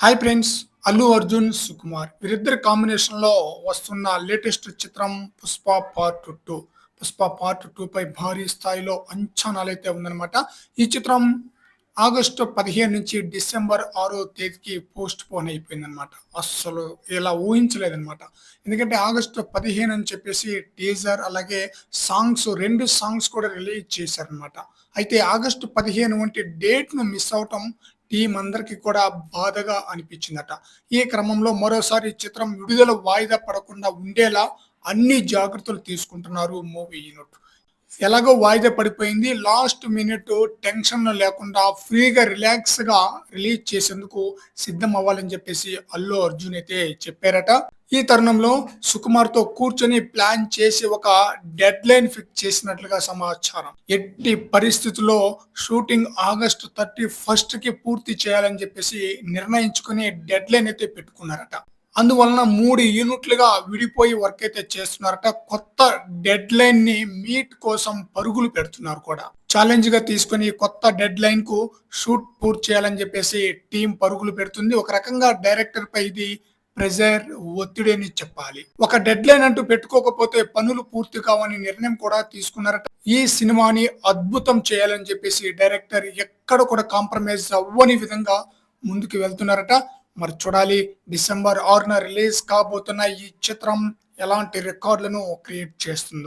Hi friends Allu Arjun Sukumar. వీరిద్దరి కాంబినేషన్లో వస్తున్న లేటెస్ట్ చిత్రం Pushpa part two. Pushpa part two పై భారీ స్థాయిలో అంచనాలు అయితే ఉందన్నమాట. ఈ చిత్రం ఆగస్టు పదిహేను నుంచి డిసెంబర్ ఆరో తేదీకి పోస్ట్ పోన్ అయిపోయిందనమాట అస్సలు ఇలా ఊహించలేదనమాట ఎందుకంటే ఆగస్టు పదిహేను అని చెప్పేసి టీజర్ అలాగే సాంగ్స్ రెండు సాంగ్స్ కూడా రిలీజ్ చేశారనమాట అయితే ఆగస్టు పదిహేను వంటి డేట్ను మిస్ అవటం టీం అందరికి కూడా బాధగా అనిపించిందట. ఈ క్రమంలో మరోసారి చిత్రం విడుదల వాయిదా పడకుండా ఉండేలా అన్ని జాగ్రత్తలు తీసుకుంటున్నారు మూవీ యూనిట్. ఎలాగో వాయిదా పడిపోయింది. లాస్ట్ మినిట్ టెన్షన్ లేకుండా ఫ్రీగా రిలాక్స్గా రిలీజ్ చేసేందుకు సిద్ధం అవ్వాలని చెప్పేసి అల్లు అర్జున్ అయితే చెప్పారట. ఈ తరుణంలో సుకుమార్తో కూర్చొని ప్లాన్ చేసి ఒక డెడ్ లైన్ ఫిక్స్ చేసినట్లుగా సమాచారం. ఎట్టి పరిస్థితుల్లో షూటింగ్ ఆగస్టు థర్టీ ఫస్ట్కి పూర్తి చేయాలని చెప్పేసి నిర్ణయించుకుని డెడ్ లైన్ అయితే పెట్టుకున్నారట. అందువలన మూడు యూనిట్లుగా విడిపోయి వర్క్ అయితే చేస్తున్నారట. కొత్త డెడ్ లైన్ని మీట్ కోసం పరుగులు పెడుతున్నారు కూడా. ఛాలెంజ్గా తీసుకుని కొత్త డెడ్ లైన్కు షూట్ పూర్తి చేయాలని చెప్పేసి టీం పరుగులు పెడుతుంది. ఒక రకంగా డైరెక్టర్ పై ఇది ప్రెజర్ ఒత్తిడి అని చెప్పాలి. ఒక డెడ్ లైన్ అంటూ పెట్టుకోకపోతే పనులు పూర్తి కావని నిర్ణయం కూడా తీసుకున్నారట. ఈ సినిమాని అద్భుతం చేయాలని చెప్పేసి డైరెక్టర్ ఎక్కడ కూడా కాంప్రమైజ్ అవ్వని విధంగా ముందుకు వెళ్తున్నారట. మరి చూడాలి. డిసెంబర్ ఆరున రిలీజ్ కాబోతున్న ఈ చిత్రం ఎలాంటి రికార్డులను క్రియేట్ చేస్తుందో.